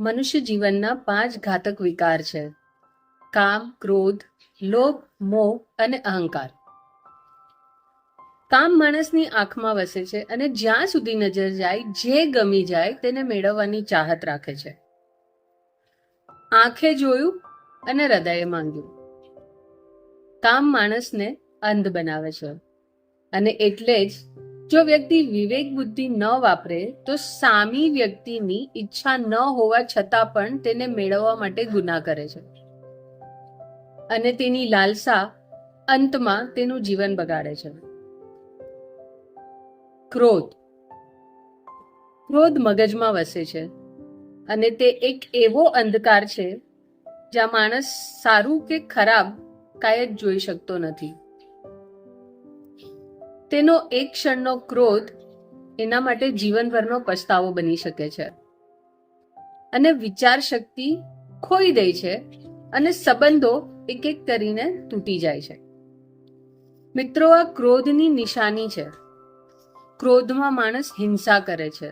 મનુષ્ય જીવનના પાંચ ઘાતક વિકાર છે. કામ, ક્રોધ, લોભ, મોહ અને અહંકાર. કામ માણસની આંખમાં વસે છે અને જ્યાં સુધી નજર જાય, જે ગમી જાય તેને મેળવવાની ચાહત રાખે છે. આંખે જોયું અને હૃદયે માંગ્યું. કામ માણસને અંધ બનાવે છે. અને એટલે જ જો વ્યક્તિ વિવેક બુદ્ધિ ન વાપરે, તો સામી વ્યક્તિની ઈચ્છા ન હોવા છતાં પણ તેને મેળવવા માટે ગુના કરે છે. અને તેની લાલસા અંતમાં તેનું જીવન બગાડે છે. ક્રોધ. ક્રોધ મગજમાં વસે છે અને તે એક એવો અંધકાર છે જ્યાં માણસ સારું કે ખરાબ કાંઈ જ જોઈ શકતો નથી. તેનો એક ક્ષણનો ક્રોધ એના માટે જીવનભરનો પસ્તાવો બની શકે છે. અને વિચાર શક્તિ ખોઈ દે છે અને સંબંધો એક એક કરીને તૂટી જાય છે. મિત્રો, આ ક્રોધની નિશાની છે. ક્રોધમાં માણસ હિંસા કરે છે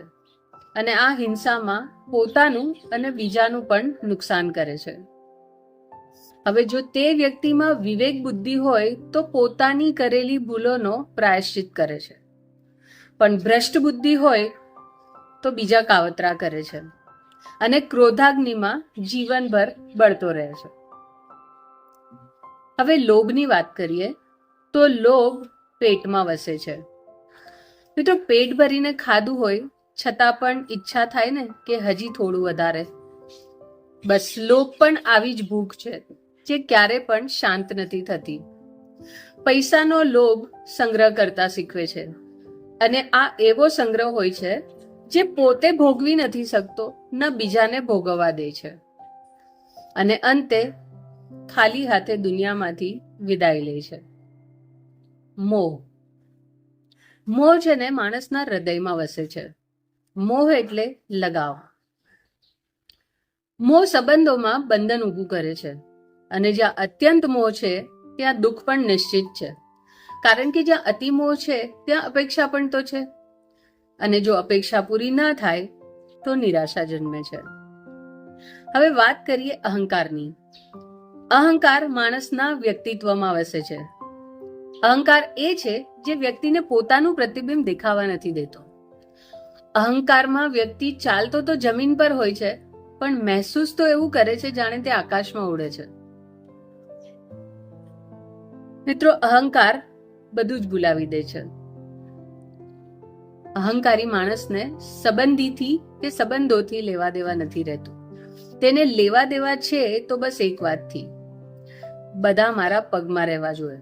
અને આ હિંસામાં પોતાનું અને બીજાનું પણ નુકસાન કરે છે. હવે જો તે વ્યક્તિમાં વિવેક બુદ્ધિ હોય, તો પોતાની કરેલી ભૂલોનો પ્રાયશ્ચિત કરે છે. પણ ભ્રષ્ટ બુદ્ધિ હોય, તો બીજા કાવતરા કરે છે અને ક્રોધાગ્નિમાં જીવનભર બળતો રહે છે. હવે લોભની વાત કરીએ, તો લોભ પેટમાં વસે છે. મિત્રો પેટ ભરીને ખાધું હોય, છતાં પણ ઈચ્છા થાય ને કે હજી થોડું વધારે. બસ, લોભ પણ આવી જ ભૂખ છે. જે ક્યારે પણ શાંત નથી થતી. પૈસાનો લોભ સંગ્રહ કરતા શીખવે છે. અને આ એવો સંગ્રહ હોય છે, જે પોતે ભોગવી નથી શકતો, ન બીજાને ભોગવવા દે છે. અને અંતે, ખાલી હાથે દુનિયામાંથી વિદાય લે છે. મોહ. મોહ છે ને માણસના હૃદયમાં વસે છે. મોહ એટલે લગાવ. મોહ સંબંધોમાં બંધન ઊભું કરે છે. અને જ્યાં અત્યંત મોહ છે, ત્યાં દુઃખ પણ નિશ્ચિત છે. કારણ કે જ્યાં અતિ મોહ છે, ત્યાં અપેક્ષા પણ તો છે. અને જો અપેક્ષા પૂરી ના થાય, તો નિરાશા જન્મે છે. હવે વાત કરીએ અહંકારની. અહંકાર માણસના વ્યક્તિત્વમાં વસે છે. અહંકાર એ છે જે વ્યક્તિને પોતાનું પ્રતિબિંબ દેખાવા નથી દેતો. અહંકારમાં વ્યક્તિ ચાલતો તો જમીન પર હોય છે, પણ મહેસૂસ તો એવું કરે છે જાણે તે આકાશમાં ઉડે છે. મિત્રો, અહંકાર બધું જ ભૂલાવી દે છે. અહંકારી માણસને સંબંધીથી કે સંબંધોથી લેવા દેવા નથી રહેતું. તેને લેવા દેવા છે તો બસ એક વાતથી. બધા મારા પગમાં રહેવા જોઈએ.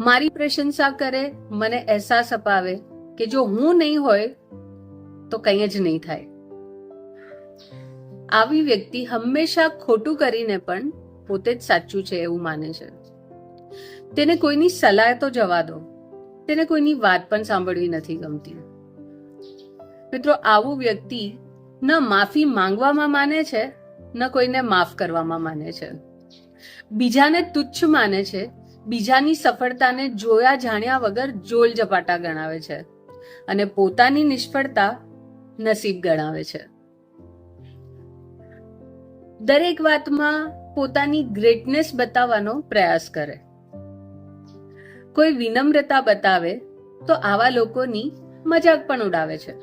મારી પ્રશંસા કરે, મને અહેસાસ અપાવે કે જો હું નહીં હોય, તો કંઈ જ નહીં થાય. આવી વ્યક્તિ હંમેશા ખોટું કરીને પણ પોતે જ સાચું છે એવું માને છે. તેને કોઈની સલાહ તો જવા દો. તેને કોઈની વાત પણ સાંભળવી નથી ગમતી. મિત્રો, આવું વ્યક્તિ ન માફી માંગવામાં માને છે, ન કોઈને માફ કરવામાં માને છે. બીજાને તુચ્છ માને છે, બીજાની સફળતાને જોયા જાણ્યા વગર જોલ જપાટા ગણાવે છે અને પોતાની નિષ્ફળતા નસીબ ગણાવે છે. દરેક વાતમાં પોતાની ગ્રેટનેસ બતાવવાનો પ્રયાસ કરે. કોઈ વિનમ્રતા બતાવે તો આવા લોકોની મજાક પણ ઉડાવે છે.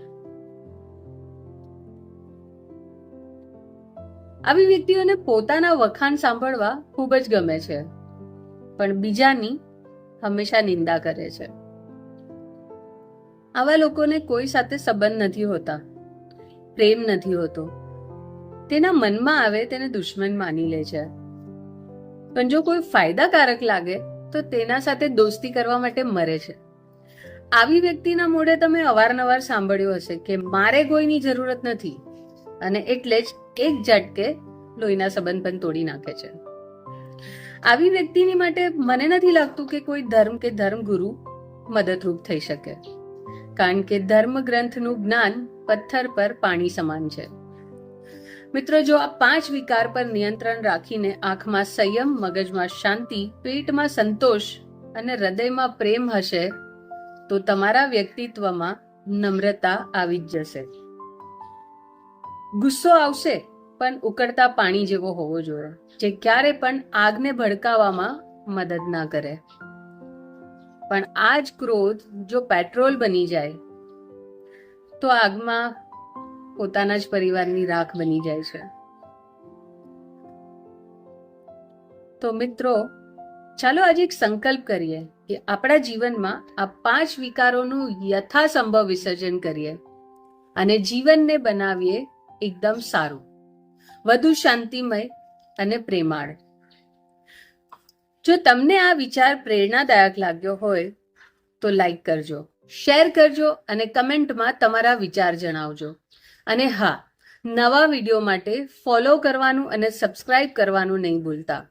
આવી વ્યક્તિઓને પોતાના વખાણ સાંભળવા ખૂબ જ ગમે છે, પણ બીજાની હંમેશા નિંદા કરે છે. આવા લોકોને કોઈ સાથે સંબંધ નથી હોતા, પ્રેમ નથી હોતો તેના મનમાં આવે તેને દુશ્મન માની લે છે. પણ જો કોઈ ફાયદાકારક લાગે, તો તેના સાથે દોસ્તી કરવા માટે મરે છે. આવી વ્યક્તિના મોઢે તમે અવારનવાર સાંભળ્યું હશે કે મારે કોઈની જરૂરત નથી, અને એટલે જ એક ઝટકે લોહીના સંબંધ પણ તોડી નાખે છે. આવી વ્યક્તિની માટે મને નથી લાગતું કે કોઈ ધર્મ કે ધર્મગુરુ મદદરૂપ થઈ શકે. કારણ કે ધર્મ ગ્રંથનું જ્ઞાન પથ્થર પર પાણી સમાન છે. મિત્રો, જો આ પાંચ વિકાર પર નિયંત્રણ રાખીને આંખમાં સંયમ, મગજમાં શાંતિ, પેટમાં સંતોષ અને હૃદયમાં પ્રેમ હશે, તો તમારા વ્યક્તિત્વમાં નમ્રતા આવી જ જશે. ગુસ્સો આવશે, પણ ઉકળતા પાણી જેવો હોવો જોઈએ, જે ક્યારે પણ આગને ભડકાવવામાં મદદ ના કરે. પણ આ જ ક્રોધ જો પેટ્રોલ બની જાય, તો આગમાં પોતાના જ પરિવારની રાખ બની જાય છે. તો મિત્રો, ચાલો આજે એક સંકલ્પ કરીએ કે આપણા જીવનમાં આ પાંચ વિકારોનું યથાસંભવ વિસર્જન કરીએ અને જીવનને બનાવીએ એકદમ સારું. વધુ શાંતિમય અને પ્રેમાળ. જો તમને આ વિચાર પ્રેરણાદાયક લાગ્યો હોય, તો લાઈક કરજો, શેર કરજો અને કમેન્ટમાં તમારા વિચાર જણાવજો. અને હા નવા વીડિયો માટે ફોલો કરવાનું અને સબસ્ક્રાઇબ કરવાનું નહીં ભૂલતા.